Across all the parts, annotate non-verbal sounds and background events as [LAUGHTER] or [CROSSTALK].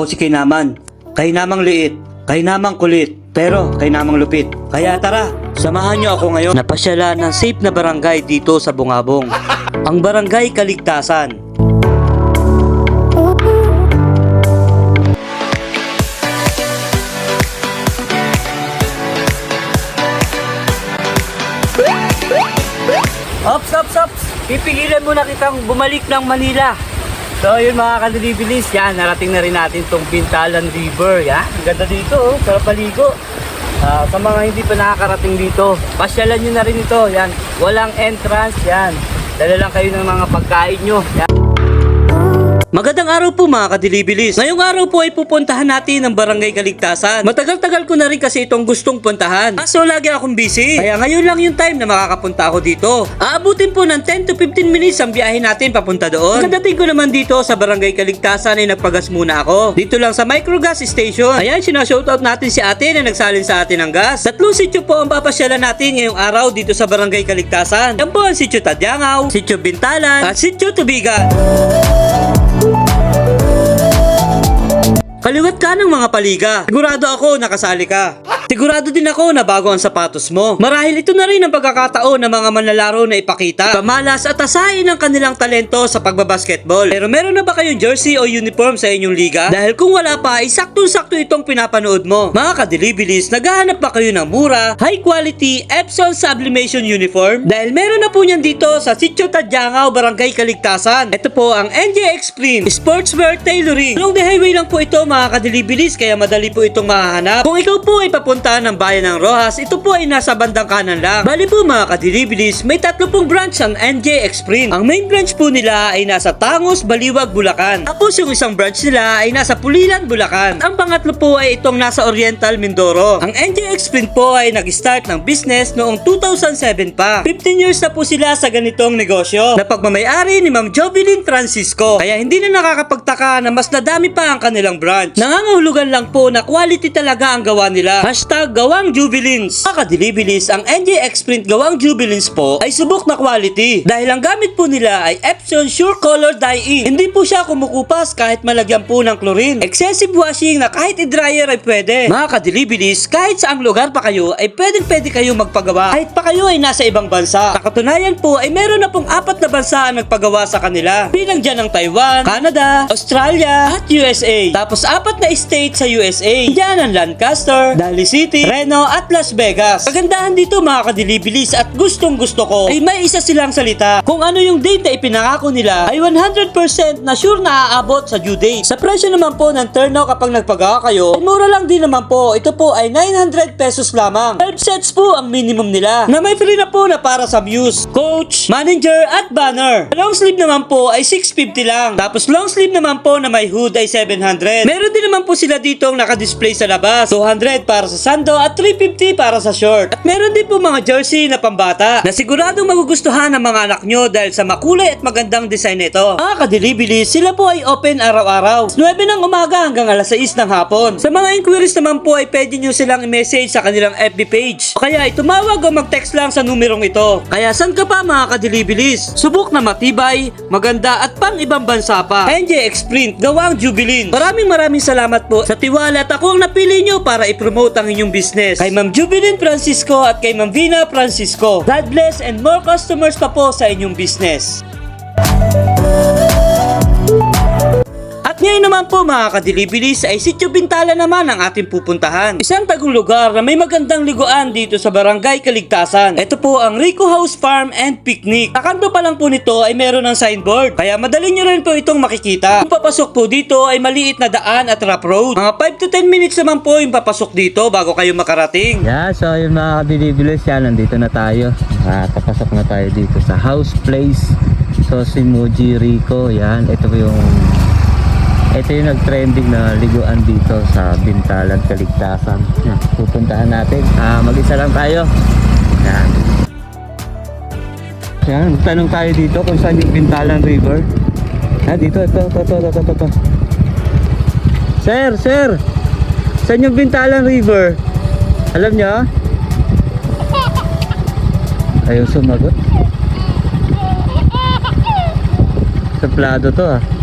Ako si Kainaman. Kainamang liit. Kainamang kulit. Pero kainamang lupit. Kaya tara, samahan niyo ako ngayon. Napasyala ng safe na barangay dito sa Bungabong. [LAUGHS] Ang Barangay Kaligtasan. Ops, ops, ops! Pipigilan muna kitang bumalik ng Manila. So yun mga kadilibilis, yan, narating na rin natin tong Bintalan River. Yan, ang ganda dito, oh, sarap paligo. Ah, sa mga hindi pa nakakarating dito, pasyalan nyo na rin ito. Yan, walang entrance, yan. Dala lang kayo ng mga pagkain nyo. Yan. Magandang araw po mga kadilibilis. Ngayong araw po ay pupuntahan natin ang Barangay Kaligtasan. Matagal-tagal ko na rin kasi itong gustong puntahan. Kaso lagi akong busy. Kaya ngayon lang yung time na makakapunta ako dito. Aabutin po ng 10 to 15 minutes ang biyahe natin papunta doon. Pagdating ko naman dito sa Barangay Kaligtasan ay nagpagas muna ako. Dito lang sa microgas station. Ayan, sinashoutout natin si ate na nagsalin sa atin ng gas. Tatlong sityo po ang papasyalan natin ngayong araw dito sa Barangay Kaligtasan. Yan po ang sityo Tadyangaw, sityo Bintalan, at sityo Tubigan. Kaliwat ka ng mga paliga. Sigurado ako nakasali ka. Sigurado din ako na bago ang sapatos mo. Marahil ito na rin ang pagkakataon ng mga manlalaro na ipakita, pamalas at asahin ang kanilang talento sa pagbabasketball. Pero meron na ba kayong jersey o uniform sa inyong liga? Dahil kung wala pa, ay saktong-sakto itong pinapanood mo. Mga kadilibilis, naghahanap ba kayo ng mura, high quality Epson Sublimation Uniform? Dahil meron na po niyan dito sa Sitio Tadyangaw, Barangay Kaligtasan. Ito po ang NJX Print Sportswear Tailoring. Along the highway lang po ito mga kadilibilis kaya madali po itong mahanap. Kung ikaw po ay papunta ng bayan ng Rojas, ito po ay nasa bandang kanan lang. Bali po mga kadilibilis, may tatlo pong branch ang NJX Print. Ang main branch po nila ay nasa Tangos, Baliwag, Bulacan. Tapos yung isang branch nila ay nasa Pulilan, Bulacan. Ang pangatlo po ay itong nasa Oriental, Mindoro. Ang NJX Print po ay nag-start ng business noong 2007 pa. 15 years na po sila sa ganitong negosyo na pagmamayari ni Ma'am Jovelyn Francisco. Kaya hindi na nakakapagtaka na mas nadami pa ang kanilang branch. Nangangahulugan lang po na quality talaga ang gawa nila. Hashtag gawang jubilins. Mga kadilibilis, ang NJX Print gawang jubilins po ay subok na quality. Dahil ang gamit po nila ay Epson Sure Color Dye-In. Hindi po siya kumukupas kahit malagyan po ng chlorine. Excessive washing na kahit i-dryer ay pwede. Mga kadilibilis, kahit saang lugar pa kayo ay pwedeng pwede kayo magpagawa. Kahit pa kayo ay nasa ibang bansa. Sa katunayan po ay meron na pong apat na bansa ang nagpagawa sa kanila. Bilang dyan ang Taiwan, Canada, Australia, at USA. Tapos apat na state sa USA. Diyan ang Lancaster, Daly City, Reno, at Las Vegas. Kagandahan dito mga kadilibilis at gustong gusto ko ay may isa silang salita. Kung ano yung date na ipinangako nila ay 100% na sure na aabot sa due date. Sa presyo naman po ng turnout kapag nagpagawa kayo, ay mura lang din naman po. Ito po ay 900 pesos lamang. 12 sets po ang minimum nila. Na may free na po na para sa views, coach, manager, at banner. Long sleeve naman po ay 650 lang. Tapos long sleeve naman po na may hood ay 700. Meron din naman po sila dito naka-display sa labas. 200 para sa sando at 350 para sa short. At meron din po mga jersey na pambata na siguradong magugustuhan ng mga anak nyo dahil sa makulay at magandang design nito. Mga kadilibili, sila po ay open araw-araw. 9 ng umaga hanggang alas 6 ng hapon. Sa mga inquiries naman po ay pwede nyo silang i-message sa kanilang FB page. O kaya itumawag o mag-text lang sa numerong ito. Kaya san ka pa mga kadilibilis? Subok na matibay, maganda at pang ibang bansa pa. NJX Print, gawang Jubilin. Maraming maraming salamat po sa tiwala at ako ang napili nyo para i-promote ang inyong business. Kay Ma'am Jubilin Francisco at kay Ma'am Vina Francisco. God bless and more customers pa po sa inyong business. Ngayon naman po mga kadilibilis ay Sitio Bintala naman ang ating pupuntahan. Isang tagong lugar na may magandang liguan dito sa Barangay Kaligtasan. Ito po ang Rico House Farm and Picnic. Kakanto pa lang po nito ay meron ng signboard. Kaya madali nyo rin po itong makikita. Kung papasok po dito ay maliit na daan at rough road. Mga 5 to 10 minutes naman po yung papasok dito bago kayo makarating. Yeah, so yung mga kabilibilis yan, nandito na tayo. Ah, papasok na tayo dito sa house place. So si Moji Rico, yan. Ito po yung ito yung nag-trending na liguan dito sa Bintalan, Kaligtasan. Pupuntahan natin. Ah, mag-isa lang tayo. Yan. Yan, tanong tayo dito kung saan yung Bintalan River. Ah, dito, ito, ito, ito, ito, ito, ito. Sir, sir! Saan yung Bintalan River? Alam niyo? Ayaw sumagot. Suplado to ah.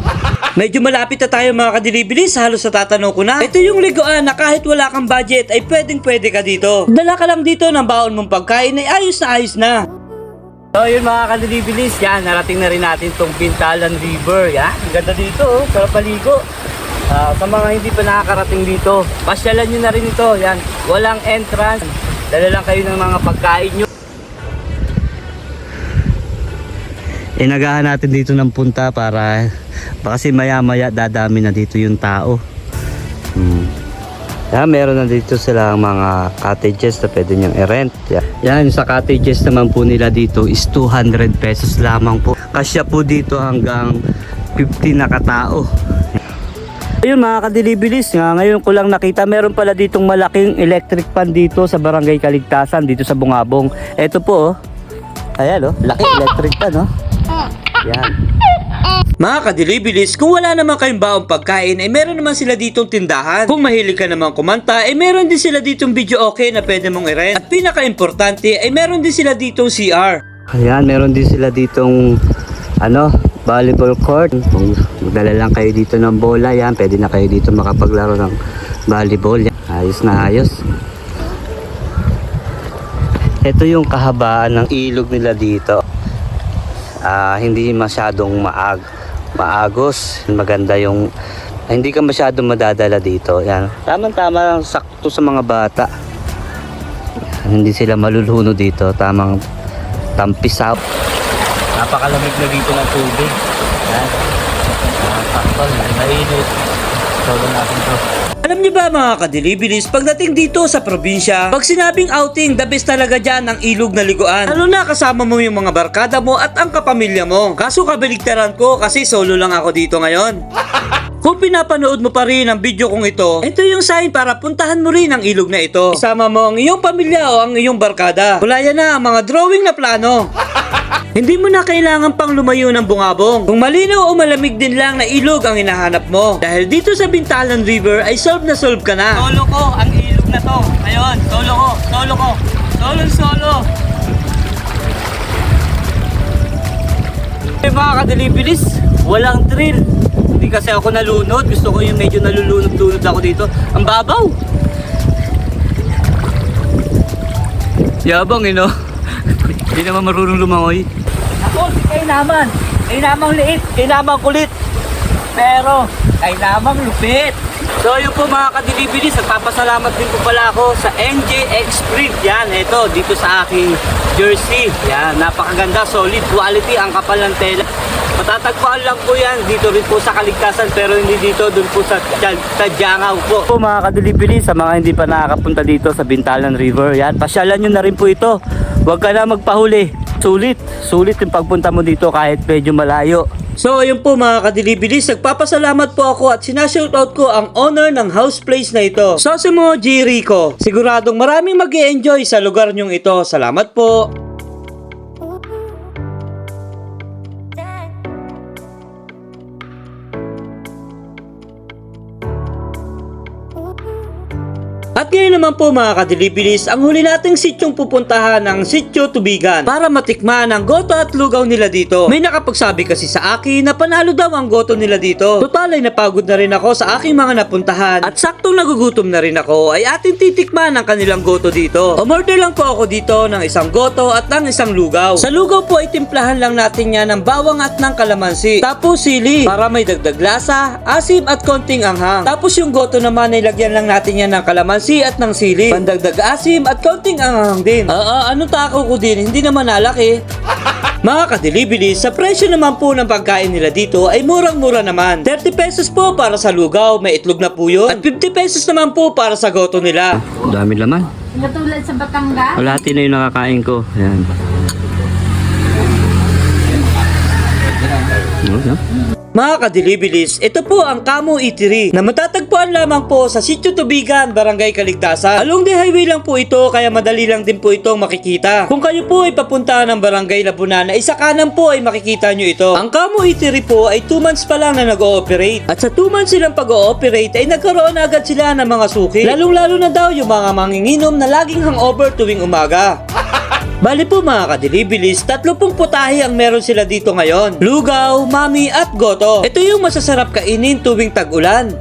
Medyo malapit na tayo mga kadilibilis, halos sa tatanaw ko na. Ito yung liguan na kahit wala kang budget ay pwedeng pwede ka dito. Dala ka lang dito ng baon mong pagkain ay ayos na ayos na. So yun mga kadilibilis, yan, narating na rin natin tong Bintalan River. Yan, ang ganda dito, oh, sarap paligo. Ah, sa mga hindi pa nakakarating dito, pasyalan nyo na rin ito. Yan, walang entrance. Dala lang kayo ng mga pagkain nyo. Inagahan natin dito ng punta para kasi maya maya dadami na dito yung tao. Hmm. Yan, meron na dito silang mga cottages na pwede niyang i-rent. Yan. Yan, sa cottages naman po nila dito is 200 pesos lamang po. Kasya po dito hanggang 50 na katao. Ayun mga kadilibilis nga, ngayon ko lang nakita meron pala ditong malaking electric pan dito sa Barangay Kaligtasan dito sa Bungabong. Ito po oh. Ayan oh, laki electric pan oh. Yan. Mga kadilibilis, kung wala naman kayong baong pagkain, ay meron naman sila ditong tindahan. Kung mahilig ka naman kumanta, ay meron din sila ditong video okay na pwede mong i-rent. At pinaka-importante, ay meron din sila ditong CR. Ayan, meron din sila ditong ano, volleyball court. Kung magdala lang kayo dito ng bola, yan, pwede na kayo dito makapaglaro ng volleyball. Yan. Ayos na ayos. Ito yung kahabaan ng ilog nila dito. Ah, hindi masyadong maag maagos, maganda yung ah, hindi ka masyadong madadala dito. Yan. Tamang-tama lang sakto sa mga bata. Yan, hindi sila maluluno dito. Tamang tampisaw. Napakalamig na dito ng tubig. Yan. Ah, sakto, mainit. Solo natin to. Alam niyo ba mga kadilibilis, pagdating dito sa probinsya, pag sinabing outing, the best talaga dyan ang ilog na liguan. Lalo na kasama mo yung mga barkada mo at ang kapamilya mo. Kaso kabaligtaran ko kasi solo lang ako dito ngayon. [LAUGHS] Kung pinapanood mo pa rin ang video kong ito, ito yung sign para puntahan mo rin ang ilog na ito. Isama mo ang iyong pamilya o ang iyong barkada. Wala na ang mga drawing na plano. [LAUGHS] Hindi mo na kailangan pang lumayo ng bungabong. Kung malinaw o malamig din lang na ilog ang hinahanap mo. Dahil dito sa Bintalan River ay solve na solve ka na. Solo ko ang ilog na to. Ayun, solo ko, solo ko. Solo solo. Eh mga kadilibilis, walang thrill. Hindi kasi ako nalunod. Gusto ko yung medyo nalulunod-lunod ako dito. Ang babaw. Yabang eh no. [LAUGHS] Hindi naman marunong lumangoy. Ako, si Kainaman. Kainamang liit, kainamang kulit. Pero, kainamang lupit. So yun po mga kadilibilis, nagpapasalamat din po pala ako sa NJX Print. Yan, ito, dito sa aking jersey. Yan, napakaganda, solid quality, ang kapal ng tela. Matatagpuan lang po yan dito rin po sa Kaligtasan pero hindi dito, dun po sa Tad- Tadyangaw po. Po mga kadilibilis, sa mga hindi pa nakakapunta dito sa Bintalan River, yan, pasyalan nyo na rin po ito. Huwag ka na magpahuli. Sulit, sulit yung pagpunta mo dito kahit medyo malayo. So ayun po mga kadilibilis, nagpapasalamat po ako at sinashoutout ko ang owner ng house place na ito. Sosimo G. Rico. Siguradong maraming mag enjoy sa lugar nyong ito. Salamat po. At ngayon naman po mga kadilibilis, ang huli nating sityong pupuntahan ng Sityo Tubigan para matikman ang goto at lugaw nila dito. May nakapagsabi kasi sa akin na panalo daw ang goto nila dito. Total ay napagod na rin ako sa aking mga napuntahan at saktong nagugutom na rin ako ay ating titikman ang kanilang goto dito. Umorder lang po ako dito ng isang goto at ng isang lugaw. Sa lugaw po ay timplahan lang natin yan ng bawang at ng kalamansi. Tapos sili para may dagdag lasa, asim at konting anghang. Tapos yung goto naman ay lagyan lang natin yan ng kalamansi at ng sili. Pandagdag asim at konting anghang din. Oo, ano tako ko din, hindi naman nalaki. [LAUGHS] Mga kadilibili, sa presyo naman po ng pagkain nila dito ay murang-mura naman. 30 pesos po para sa lugaw, may itlog na po yun. At 50 pesos naman po para sa goto nila. Dami laman. Katulad sa Batangas. Kalahati na yung nakakain ko. Ayan. Mga kadilibilis, ito po ang Kamo Eatery na matatagpuan lamang po sa Sitio Tubigan, Barangay Kaligtasan. Along the highway lang po ito kaya madali lang din po itong makikita. Kung kayo po ay papunta ng Barangay Labunan, ay sa kanan po ay makikita nyo ito. Ang Kamo Eatery po ay 2 months pa lang na nag-ooperate. At sa 2 months silang pag-ooperate ay nagkaroon na agad sila ng mga suki. Lalong lalo na daw yung mga manginginom na laging hangover tuwing umaga. [LAUGHS] Bali po mga kadilibilis, tatlo pong putahe ang meron sila dito ngayon. Lugaw, mami at goto. Ito yung masasarap kainin tuwing tag-ulan.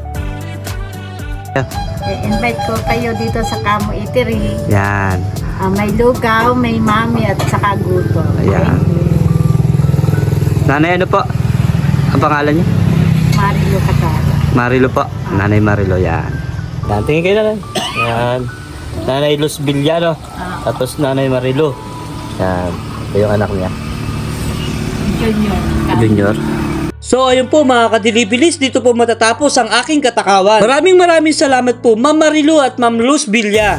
I-invite ko kayo dito sa Kamo Eatery. Yan. Ah, may lugaw, may mami at saka guto. Ayan. Nanay ano po? Ang pangalan niya? Mario Katara. Marilo po. Nanay Marilo, yan. Yan, tingin kayo na Yan. Nanay Luz Villano. Tapos Nanay Marilo. Yan. Ito yung anak niya. Junior. Junior. So ayun po mga kadilibilis, dito po matatapos ang aking katakawan. Maraming maraming salamat po Ma'am Marilu at Ma'am Luz Villa.